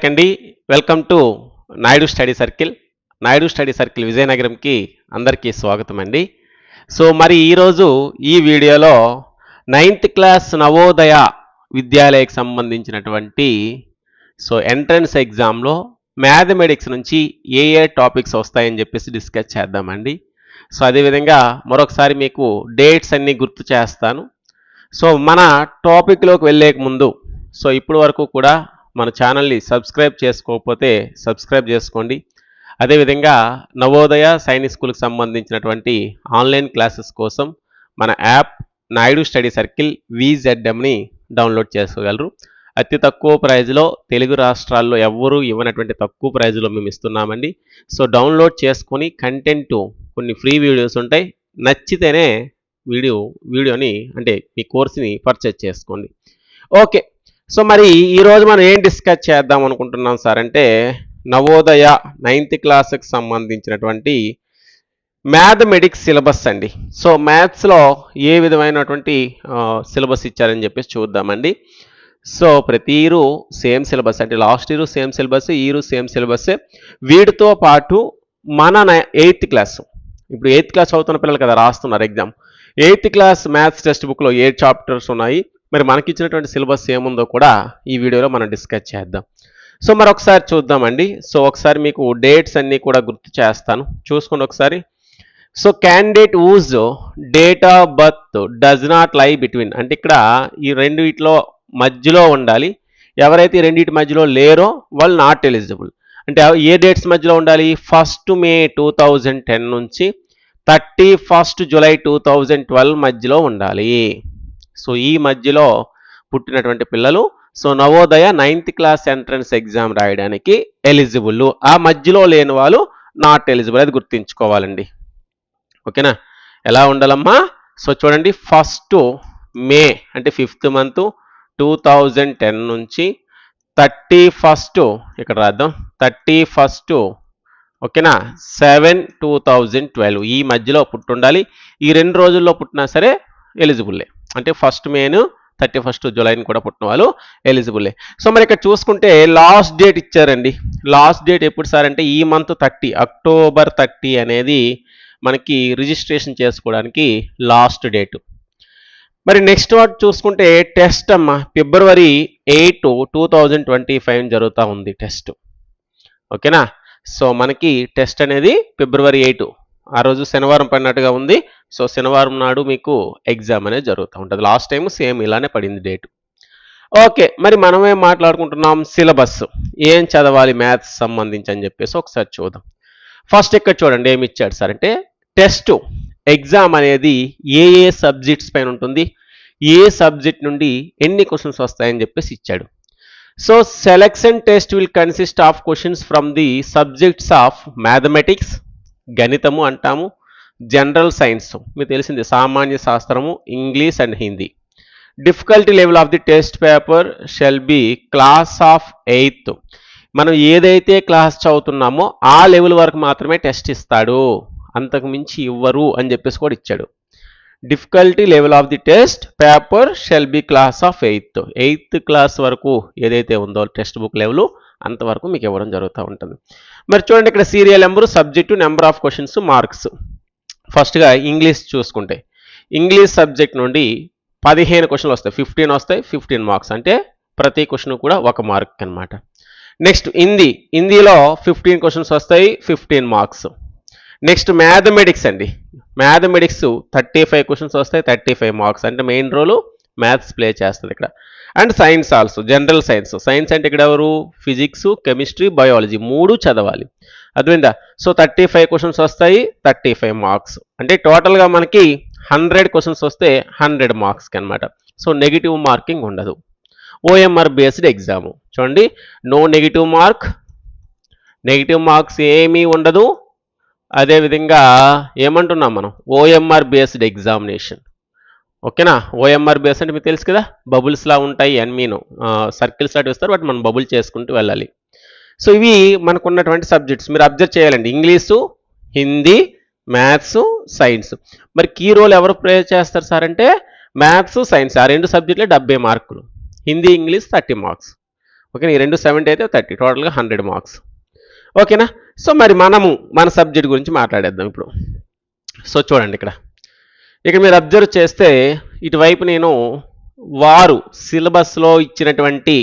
Back అండి. Welcome to Naidu study circle Naidu study circle విజయనగరంకి అందరికీ స్వాగతం అండి. సో మరి ఈరోజు ఈ వీడియోలో నైన్త్ క్లాస్ నవోదయ విద్యాలయకు సంబంధించినటువంటి సో ఎంట్రన్స్ ఎగ్జామ్లో మ్యాథమెటిక్స్ నుంచి ఏ ఏ టాపిక్స్ వస్తాయని చెప్పేసి డిస్కస్ చేద్దామండి సో అదేవిధంగా మరొకసారి మీకు డేట్స్ అన్నీ గుర్తు చేస్తాను. సో మన టాపిక్లోకి వెళ్ళేక ముందు సో ఇప్పటి వరకు కూడా మన ఛానల్ని సబ్స్క్రైబ్ చేసుకోకపోతే సబ్స్క్రైబ్ చేసుకోండి. అదేవిధంగా నవోదయ సైనిక్ స్కూల్కి సంబంధించినటువంటి ఆన్లైన్ క్లాసెస్ కోసం మన యాప్ నాయుడు స్టడీ సర్కిల్ విజెడ్ఎంని డౌన్లోడ్ చేసుకోగలరు. అతి తక్కువ ప్రైజ్లో తెలుగు రాష్ట్రాల్లో ఎవ్వరూ ఇవ్వనటువంటి తక్కువ ప్రైజ్లో మేము ఇస్తున్నామండి. సో డౌన్లోడ్ చేసుకొని కంటెంట్ కొన్ని ఫ్రీ వీడియోస్ ఉంటాయి. నచ్చితేనే వీడియో వీడియోని అంటే మీ కోర్స్ని పర్చేజ్ చేసుకోండి. ఓకే సో మరి ఈరోజు మనం ఏం డిస్కస్ చేద్దాం అనుకుంటున్నాం సార్ అంటే నవోదయ నైన్త్ క్లాస్కి సంబంధించినటువంటి మ్యాథమెటిక్స్ సిలబస్ అండి. సో మ్యాథ్స్లో ఏ విధమైనటువంటి సిలబస్ ఇచ్చారని చెప్పేసి చూద్దామండి. సో ప్రతి ఇయరు సేమ్ సిలబస్ అంటే లాస్ట్ ఇయర్ సేమ్ సిలబస్ ఈ సేమ్ సిలబస్. వీటితో పాటు మన ఎయిత్ క్లాస్. ఇప్పుడు ఎయిత్ క్లాస్ చదువుతున్న పిల్లలు కదా రాస్తున్నారు exam. Eighth class maths text బుక్లో ఏ చాప్టర్స్ ఉన్నాయి? మరి మనకి ఇచ్చినటువంటి సిలబస్ ఏముందో కూడా ఈ వీడియోలో మనం డిస్కస్ చేద్దాం. సో మరి ఒకసారి చూద్దామండి. సో ఒకసారి మీకు డేట్స్ అన్నీ కూడా గుర్తు చేస్తాను. చూసుకోండి ఒకసారి. So candidate whose date of birth does not lie between అంటే ఇక్కడ ఈ రెండు వీటిలో మధ్యలో ఉండాలి. ఎవరైతే ఈ రెండింటి మధ్యలో లేరో వాళ్ళు నాట్ ఎలిజిబుల్ అంటే ఏ డేట్స్ మధ్యలో ఉండాలి? First May two thousand ten నుంచి thirty first July two twelve మధ్యలో ఉండాలి. సో ఈ మధ్యలో పుట్టినటువంటి పిల్లలు so Navodaya ninth class entrance exam రాయడానికి ఎలిజిబుల్ ఆ మధ్యలో లేని వాళ్ళు నాట్ ఎలిజిబుల్ అది గుర్తుంచుకోవాలండి. ఓకేనా? ఎలా ఉండాలమ్మా? సో చూడండి ఫస్ట్ మే అంటే fifth month two thousand ten నుంచి థర్టీ ఫస్ట్ ఇక్కడ రాద్దాం. థర్టీ ఫస్ట్ ఓకేనా? సెవెన్ టూ థౌజండ్ ట్వెల్వ్ ఈ మధ్యలో పుట్టుండాలి. ఈ రెండు రోజుల్లో పుట్టినా సరే ఎలిజిబుల్లే. అంటే ఫస్ట్ మేను థర్టీ ఫస్ట్ జూలైని కూడా పుట్టిన వాళ్ళు ఎలిజిబుల్లే. సో మరి ఇక్కడ చూసుకుంటే లాస్ట్ డేట్ ఇచ్చారండి. లాస్ట్ డేట్ ఎప్పుడు సార్ అంటే ఈ మంత్ థర్టీ అక్టోబర్ థర్టీ అనేది మనకి రిజిస్ట్రేషన్ చేసుకోవడానికి లాస్ట్ డేట్. మరి నెక్స్ట్ వాటి చూసుకుంటే టెస్ట్ అమ్మ February eight two thousand twenty five జరుగుతూ ఉంది టెస్ట్. ఓకేనా? సో మనకి టెస్ట్ అనేది ఫిబ్రవరి ఎయిట్ ఆ రోజు శనివారం పడినట్టుగా ఉంది. సో శనివారం నాడు మీకు ఎగ్జామ్ అనేది జరుగుతూ ఉంటుంది. లాస్ట్ టైం సేమ్ ఇలానే పడింది డేట్ ఓకే మరి మనమే మాట్లాడుకుంటున్నాం సిలబస్. ఏం చదవాలి మ్యాథ్స్ సంబంధించి అని చెప్పేసి ఒకసారి చూద్దాం. ఫస్ట్ ఇక్కడ చూడండి ఏమి ఇచ్చాడు సార్ అంటే టెస్ట్ ఎగ్జామ్ అనేది ఏ ఏ సబ్జెక్ట్స్ పైన ఉంటుంది ఏ సబ్జెక్ట్ నుండి ఎన్ని క్వశ్చన్స్ వస్తాయని చెప్పేసి ఇచ్చాడు. So selection test will consist of questions from the subjects of mathematics గణితము అంటాము జనరల్ సైన్స్ మీకు తెలిసింది సామాన్య శాస్త్రము English and Hindi. Difficulty level of the test paper shall be class of eighth మనం ఏదైతే క్లాస్ చదువుతున్నామో ఆ లెవెల్ వరకు మాత్రమే టెస్ట్ ఇస్తాడు. అంతకు మించి ఇవ్వరు అని చెప్పేసి కూడా ఇచ్చాడు. Difficulty level of the test paper shall be class of eighth eighth class వరకు ఏదైతే ఉందో టెక్స్ట్ బుక్ లెవెల్ అంతవరకు మీకు ఇవ్వడం జరుగుతూ ఉంటుంది. మరి చూడండి ఇక్కడ serial number subject number of questions marks ఫస్ట్గా ఇంగ్లీష్ చూసుకుంటే ఇంగ్లీష్ సబ్జెక్ట్ నుండి పదిహేను క్వశ్చన్లు వస్తాయి. ఫిఫ్టీన్ వస్తాయి ఫిఫ్టీన్ మార్క్స్ అంటే ప్రతి క్వశ్చన్ కూడా ఒక మార్క్ అన్నమాట. నెక్స్ట్ హిందీ హిందీలో ఫిఫ్టీన్ క్వశ్చన్స్ వస్తాయి ఫిఫ్టీన్ మార్క్స్ నెక్స్ట్ మ్యాథమెటిక్స్ అండి. మ్యాథమెటిక్స్ థర్టీ ఫైవ్ క్వశ్చన్స్ వస్తాయి థర్టీ ఫైవ్ మార్క్స్ అంటే మెయిన్ రోలు మ్యాథ్స్ ప్లే చేస్తుంది ఇక్కడ. And science also general science science అంటే ఇక్కడ ఎవరు? ఫిజిక్స్ కెమిస్ట్రీ బయాలజీ మూడు చదవాలి. అర్థమైందా? సో థర్టీ ఫైవ్ క్వశ్చన్స్ వస్తాయి థర్టీ ఫైవ్ మార్క్స్ అంటే టోటల్గా మనకి హండ్రెడ్ క్వశ్చన్స్ వస్తే హండ్రెడ్ మార్క్స్కి అనమాట సో నెగిటివ్ మార్కింగ్ ఉండదు. ఓఎంఆర్ బేస్డ్ ఎగ్జామ్ చూడండి. No negative mark negative marks ఏమీ ఉండదు. అదేవిధంగా ఏమంటున్నాం మనం? ఓఎంఆర్ బేస్డ్ ఎగ్జామినేషన్ ఓకేనా? ఓఎంఆర్ బేస్ అంటే మీకు తెలుసు కదా? బబుల్స్లా ఉంటాయి అని మీను. సర్కిల్స్ లాంటివి ఇస్తారు బట్ మనం బబుల్ చేసుకుంటూ వెళ్ళాలి. సో ఇవి మనకున్నటువంటి సబ్జెక్ట్స్ మీరు అబ్జర్వ్ చేయాలండి. ఇంగ్లీషు హిందీ మ్యాథ్స్ సైన్స్ మరి కీ రోల్ ఎవరు ప్లే చేస్తారు సార్ అంటే? మ్యాథ్స్ సైన్స్ ఆ రెండు సబ్జెక్టులే డెబ్బై మార్కులు. Hindi English thirty marks okay ఈ రెండు సెవెంటీ అయితే థర్టీ టోటల్గా హండ్రెడ్ మార్క్స్ ఓకేనా? సో మరి మనము మన సబ్జెక్ట్ గురించి మాట్లాడేద్దాం ఇప్పుడు. సో చూడండి ఇక్కడ. ఇక్కడ మీరు అబ్జర్వ్ చేస్తే ఇటువైపు నేను వారు సిలబస్లో ఇచ్చినటువంటి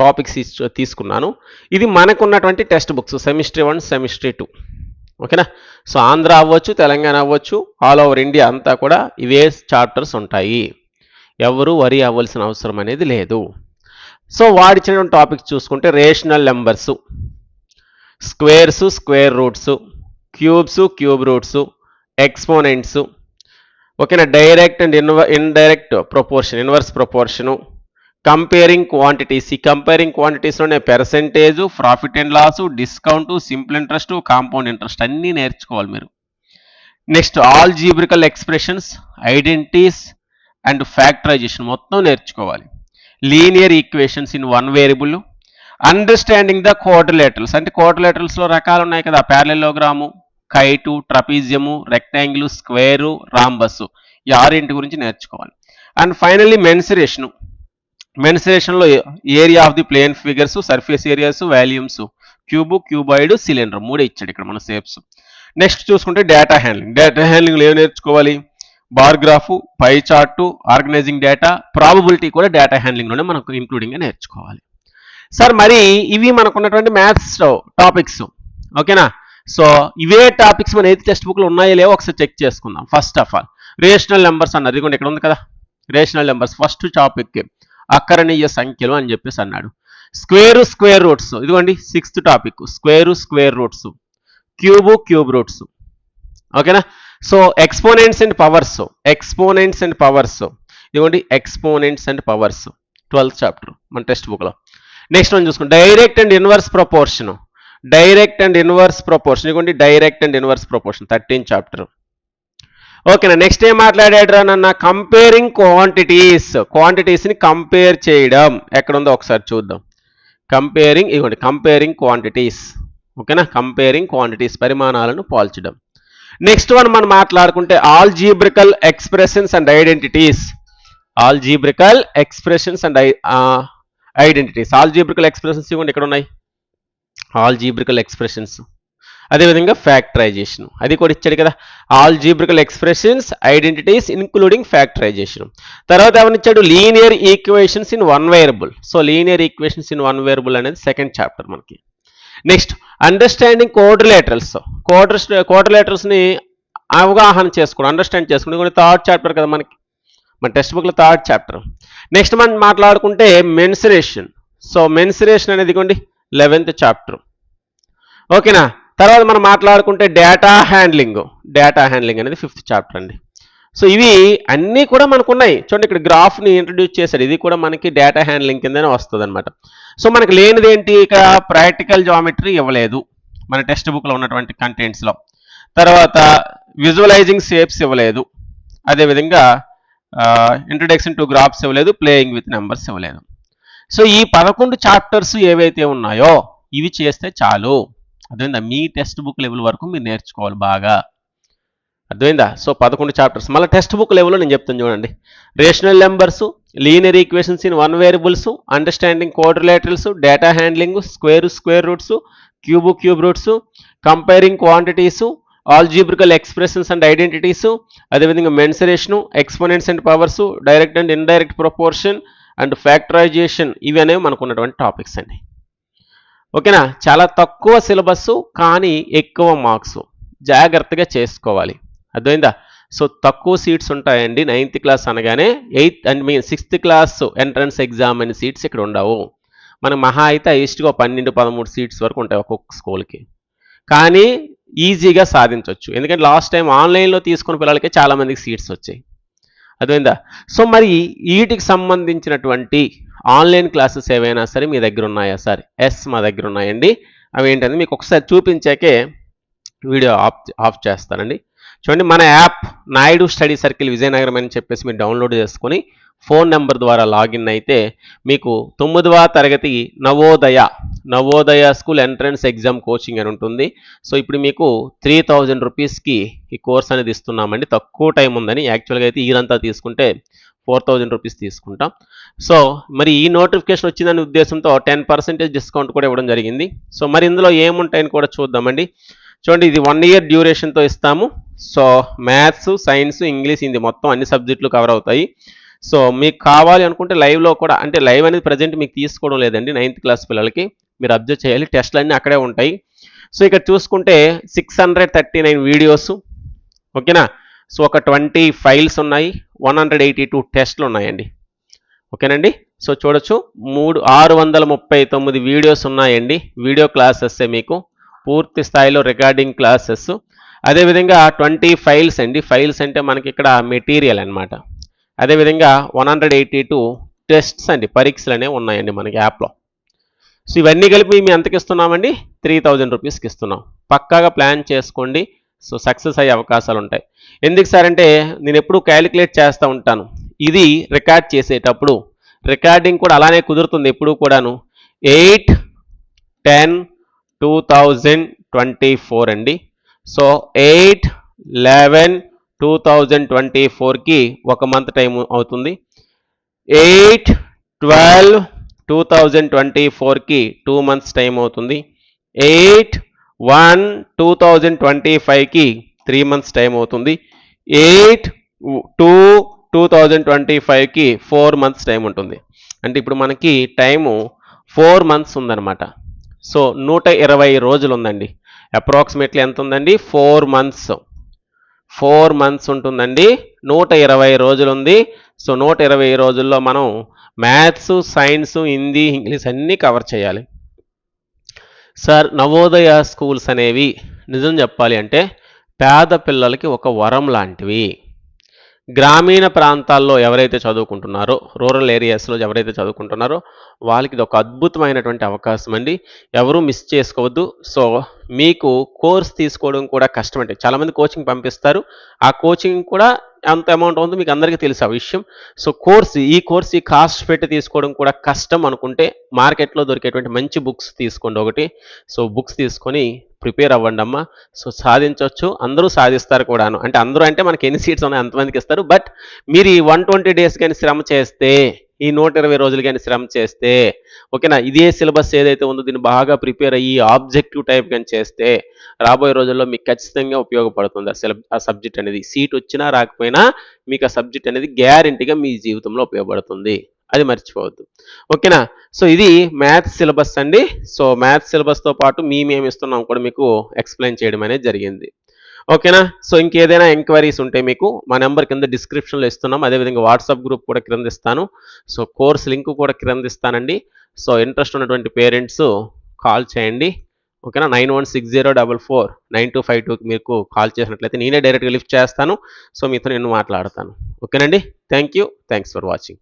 టాపిక్స్ తీసుకున్నాను. ఇది మనకున్నటువంటి textbooks semester one semester two. ఓకేనా? సో ఆంధ్ర అవ్వచ్చు తెలంగాణ అవ్వచ్చు ఆల్ ఓవర్ ఇండియా అంతా కూడా ఇవే చాప్టర్స్ ఉంటాయి. ఎవరు వరి అవ్వాల్సిన అవసరం అనేది లేదు. సో వాడిచ్చినటువంటి టాపిక్స్ చూసుకుంటే rational numbers. Squares square roots cubes cube roots exponents. ఓకేనా? Direct and ఇన్వ indirect proportion inverse proportion. Comparing quantities. ఈ comparing క్వాంటిటీస్లోనే percentage profit and loss discount simple interest compound interest అన్నీ నేర్చుకోవాలి మీరు. Next algebraic expressions identities and factorisation మొత్తం నేర్చుకోవాలి. Linear equations in one variable understanding the coordinators అంటే కోఆర్డినేటర్స్లో రకాలు ఉన్నాయి కదా. Parallelogram kite trapezium rectangle square rhombus ఈ ఆరింటి గురించి నేర్చుకోవాలి. And finally mensuration మెన్సరేషన్లో area of the plane figures surface areas volumes cube cuboid cylinder మూడే ఇచ్చాడు ఇక్కడ మన సేప్స్ నెక్స్ట్ చూసుకుంటే డేటా హ్యాండ్లింగ్ డేటా హ్యాండ్లింగ్లో ఏం నేర్చుకోవాలి? Bar graph pie chart organising data probability కూడా డేటా హ్యాండ్లింగ్లోనే మనకు ఇంక్లూడింగ్గా నేర్చుకోవాలి. సార్ మరి ఇవి మనకున్నటువంటి మ్యాథ్స్ టాపిక్స్ ఓకేనా సో ఇవే టాపిక్స్ మన ఎయిత్ టెక్స్ట్ బుక్లో ఉన్నాయో లేవో ఒకసారి చెక్ చేసుకుందాం. First of all rational numbers అన్నారు. ఇదిగోండి ఇక్కడ ఉంది కదా? రేషనల్ నెంబర్స్ ఫస్ట్ టాపిక్ అకరణీయ సంఖ్యలు అని చెప్పేసి అన్నాడు. స్క్వేర్ స్క్వేర్ రూట్స్ ఇదిగోండి sixth topic square square roots cube cube roots ఓకేనా so exponents and powers exponents and powers ఇదిగోండి exponents and powers twelfth chapter మన టెక్స్ట్ బుక్లో నెక్స్ట్ వన్ చూసుకోండి. Direct and inverse proportion direct and inverse proportion ఇదిగోండి direct and inverse proportion thirteen chapter ఓకేనా next ఏం మాట్లాడాడు అన్న కంపేరింగ్ క్వాంటిటీస్ క్వాంటిటీస్ని కంపేర్ చేయడం. ఎక్కడ ఉందో ఒకసారి చూద్దాం. కంపేరింగ్ ఇవ్వండి కంపేరింగ్ క్వాంటిటీస్ ఓకేనా కంపేరింగ్ క్వాంటిటీస్ పరిమాణాలను పోల్చడం. నెక్స్ట్ వన్ మనం మాట్లాడుకుంటే algebraical expressions and identities algebraical expressions and identities. Algebraical expressions ఇవ్వండి ఇక్కడ ఉన్నాయి ఆల్ జీబ్రికల్ ఎక్స్ప్రెషన్స్. అదేవిధంగా ఫ్యాక్టరైజేషన్. అది కూడా ఇచ్చాడు కదా. Algebraical expressions identities including factorisation. తర్వాత ఏమనిచ్చాడు linear equations in one variable. So linear equations in one variable అనేది సెకండ్ చాప్టర్ మనకి. నెక్స్ట్ అండర్స్టాండింగ్ కోఆర్డినేటర్స్ కోఆర్డర్స్ కోఆర్డినేటర్స్ని అవగాహన చేసుకోండి అండర్స్టాండ్ చేసుకోండి కొన్ని థర్డ్ చాప్టర్ కదా మనకి. మన టెక్స్ట్ బుక్లో థర్డ్ చాప్టర్ నెక్స్ట్ మనం మాట్లాడుకుంటే మెన్సరేషన్ సో మెన్సరేషన్ అనేది ఇదిగోండి లెవెన్త్ చాప్టర్ ఓకేనా తర్వాత మనం మాట్లాడుకుంటే డేటా హ్యాండ్లింగ్ డేటా హ్యాండ్లింగ్ అనేది ఫిఫ్త్ చాప్టర్ అండి. సో ఇవి అన్నీ కూడా మనకు ఉన్నాయి చూడండి ఇక్కడ గ్రాఫ్ని ఇంట్రడ్యూస్ చేశారు. ఇది కూడా మనకి డేటా హ్యాండ్లింగ్ కిందనే వస్తుంది అనమాట సో మనకి లేనిది ఏంటి? ఇక్కడ ప్రాక్టికల్ జామెట్రీ ఇవ్వలేదు. మన టెక్స్ట్ బుక్లో ఉన్నటువంటి కంటెంట్స్లో తర్వాత విజువలైజింగ్ షేప్స్ ఇవ్వలేదు. అదేవిధంగా ఇంట్రడక్షన్ టు గ్రాఫ్స్ ఇవ్వలేదు ప్లేయింగ్ విత్ నెంబర్స్ ఇవ్వలేదు. సో ఈ పదకొండు చాప్టర్స్ ఏవైతే ఉన్నాయో ఇవి చేస్తే చాలు. అర్థమైందా? మీ టెక్స్ట్ బుక్ లెవెల్ వరకు మీరు నేర్చుకోవాలి బాగా. అర్థమైందా? సో పదకొండు చాప్టర్స్ మళ్ళీ టెక్స్ట్ బుక్ లెవెల్లో నేను చెప్తాను చూడండి. Rational numbers linear equations in one variables understanding coordinators data handling square square roots cube cube roots comparing quantities algebraical expressions and identities అదేవిధంగా mensuration exponents and powers direct and indirect proportion and factorisation ఇవి అనేవి మనకు ఉన్నటువంటి topics అండి. ఓకేనా? చాలా తక్కువ syllabus కానీ ఎక్కువ మార్క్స్ జాగ్రత్తగా చేసుకోవాలి. అర్థమైందా? సో తక్కువ సీట్స్ ఉంటాయండి నైన్త్ క్లాస్ అనగానే ఎయిత్ అండ్ మీ సిక్స్త్ క్లాస్ ఎంట్రన్స్ ఎగ్జామ్ అనే సీట్స్ ఇక్కడ ఉండవు. మన మహా అయితే హైయెస్ట్గా పన్నెండు పదమూడు సీట్స్ వరకు ఉంటాయి ఒక్కొక్క స్కూల్కి కానీ ఈజీగా సాధించవచ్చు ఎందుకంటే లాస్ట్ టైం ఆన్లైన్లో తీసుకున్న పిల్లలకి చాలామందికి సీట్స్ వచ్చాయి. అర్థమైందా? సో మరి వీటికి సంబంధించినటువంటి ఆన్లైన్ క్లాసెస్ ఏవైనా సరే మీ దగ్గర ఉన్నాయా సార్? ఎస్ మా దగ్గర ఉన్నాయండి. అవి ఏంటంటే మీకు ఒకసారి చూపించాకే వీడియో ఆఫ్ ఆఫ్ చేస్తానండి. చూడండి మన app Naidu study circle Vizianagaram అని చెప్పేసి మీరు డౌన్లోడ్ చేసుకొని ఫోన్ నెంబర్ ద్వారా లాగిన్ అయితే మీకు తొమ్మిదవ తరగతి Navodaya Navodaya school entrance exam coaching అని ఉంటుంది. సో ఇప్పుడు మీకు త్రీ థౌజండ్ రూపీస్కి ఈ కోర్స్ అనేది ఇస్తున్నామండి. తక్కువ టైం ఉందని యాక్చువల్గా అయితే ఇయర్ తీసుకుంటే ఫోర్ థౌజండ్ రూపీస్ తీసుకుంటాం. సో మరి ఈ నోటిఫికేషన్ వచ్చిందనే ఉద్దేశంతో టెన్ పర్సెంటేజ్ డిస్కౌంట్ కూడా ఇవ్వడం జరిగింది. సో మరి ఇందులో ఏముంటాయని కూడా చూద్దామండి. చూడండి ఇది వన్ ఇయర్ డ్యూరేషన్తో ఇస్తాము. So maths science English Hindi మొత్తం అన్ని సబ్జెక్టులు కవర్ అవుతాయి. సో మీకు కావాలి అనుకుంటే లైవ్లో కూడా అంటే లైవ్ అనేది ప్రజెంట్ మీకు తీసుకోవడం లేదండి నైన్త్ క్లాస్ పిల్లలకి. మీరు అబ్జర్వ్ చేయాలి. టెస్ట్లు అన్నీ అక్కడే ఉంటాయి. సో ఇక్కడ చూసుకుంటే six hundred thirty nine videos ఓకేనా? సో ఒక ట్వంటీ ఫైల్స్ ఉన్నాయి. వన్ హండ్రెడ్ ఎయిటీ టూ టెస్ట్లు ఉన్నాయండి. ఓకేనండి? సో చూడొచ్చు. మూడు ఆరు వందల ముప్పై తొమ్మిది వీడియోస్ ఉన్నాయండి. వీడియో క్లాసెస్ మీకు. పూర్తి స్థాయిలో రికార్డింగ్ క్లాసెస్ అదేవిధంగా ట్వంటీ ఫైల్స్ అండి. ఫైల్స్ అంటే మనకి ఇక్కడ మెటీరియల్ అన్నమాట. అదేవిధంగా one hundred eighty two tests అండి. పరీక్షలు అనేవి ఉన్నాయండి మనకి యాప్లో సో ఇవన్నీ కలిపి మేము ఎంతకి ఇస్తున్నామండి? త్రీ థౌజండ్ రూపీస్కి ఇస్తున్నాం. పక్కాగా ప్లాన్ చేసుకోండి. సో సక్సెస్ అయ్యే అవకాశాలు ఉంటాయి. ఎందుకు సార్ అంటే నేను ఎప్పుడు క్యాలిక్యులేట్ చేస్తూ ఉంటాను. ఇది రికార్డ్ చేసేటప్పుడు రికార్డింగ్ కూడా అలానే కుదురుతుంది ఎప్పుడు కూడాను. Eight ten two thousand twenty four అండి. So eight eleven two thousand twenty ఫోర్కి ఒక మంత్ టైం అవుతుంది. Eight twelve two thousand twenty ఫోర్కి టూ మంత్స్ టైం అవుతుంది. Eight one two thousand twenty ఫైవ్కి త్రీ మంత్స్ టైం అవుతుంది. Eight two two thousand twenty ఫైవ్కి four months time ఉంటుంది. అంటే ఇప్పుడు మనకి టైము ఫోర్ మంత్స్ ఉందన్నమాట. సో నూట ఇరవై రోజులు ఉందండి. అప్రాక్సిమేట్లీ ఎంత ఉందండి? ఫోర్ మంత్స్ ఫోర్ మంత్స్ ఉంటుందండి. నూట ఇరవై రోజులు ఉంది. సో నూట ఇరవై రోజుల్లో మనం మ్యాథ్స్ సైన్స్ హిందీ ఇంగ్లీష్ అన్నీ కవర్ చేయాలి. సార్ నవోదయ స్కూల్స్ అనేవి నిజం చెప్పాలి అంటే పేద పిల్లలకి ఒక వరం లాంటివి. గ్రామీణ ప్రాంతాల్లో ఎవరైతే చదువుకుంటున్నారో రూరల్ ఏరియాస్లో ఎవరైతే చదువుకుంటున్నారో వాళ్ళకి ఇది ఒక అద్భుతమైనటువంటి అవకాశం అండి. ఎవరూ మిస్ చేసుకోవద్దు. సో మీకు కోర్స్ తీసుకోవడం కూడా కష్టం అంటే చాలామంది కోచింగ్ పంపిస్తారు. ఆ కోచింగ్ కూడా ఎంత అమౌంట్ ఉందో మీకు అందరికీ తెలుసు ఆ విషయం. సో కోర్స్ ఈ కోర్స్ ఈ కాస్ట్ పెట్టి తీసుకోవడం కూడా కష్టం అనుకుంటే మార్కెట్లో దొరికేటువంటి మంచి బుక్స్ తీసుకోండి ఒకటి. సో బుక్స్ తీసుకొని ప్రిపేర్ అవ్వండి అమ్మ. సో సాధించవచ్చు. అందరూ సాధిస్తారు కూడాను. అంటే అందరూ అంటే మనకి ఎన్ని సీట్స్ ఉన్నాయి అంతమందికి ఇస్తారు. బట్ మీరు ఈ వన్ ట్వంటీ డేస్ కానీ శ్రమ చేస్తే ఈ నూట ఇరవై రోజులు కానీ శ్రమ చేస్తే ఓకేనా? ఇదే సిలబస్ ఏదైతే ఉందో దీన్ని బాగా ప్రిపేర్ అయ్యి ఆబ్జెక్టివ్ టైప్ కానీ చేస్తే రాబోయే రోజుల్లో మీకు ఖచ్చితంగా ఉపయోగపడుతుంది ఆ సిలబ్ ఆ సబ్జెక్ట్ అనేది. సీట్ వచ్చినా రాకపోయినా మీకు ఆ సబ్జెక్ట్ అనేది గ్యారంటీగా మీ జీవితంలో ఉపయోగపడుతుంది. అది మర్చిపోవద్దు. ఓకేనా? సో ఇది మ్యాథ్స్ సిలబస్ అండి. సో మ్యాథ్స్ సిలబస్తో పాటు మేము ఇస్తున్నాం కూడా మీకు ఎక్స్ప్లెయిన్ చేయడం అనేది జరిగింది. ఓకేనా? సో ఇంకేదైనా ఎంక్వైరీస్ ఉంటే మీకు మా నెంబర్ కింద డిస్క్రిప్షన్లో ఇస్తున్నాం. అదేవిధంగా వాట్సాప్ గ్రూప్ కూడా క్రింద ఇస్తాను సో కోర్స్ లింక్ కూడా క్రింద ఇస్తానండి సో ఇంట్రెస్ట్ ఉన్నటువంటి పేరెంట్స్ కాల్ చేయండి. ఓకేనా? Nine one six zero double four nine two five టూకి మీకు కాల్ చేసినట్లయితే నేనే డైరెక్ట్గా లిఫ్ట్ చేస్తాను. సో మీతో నేను మాట్లాడతాను. ఓకేనండి? Thank you. Thanks for watching.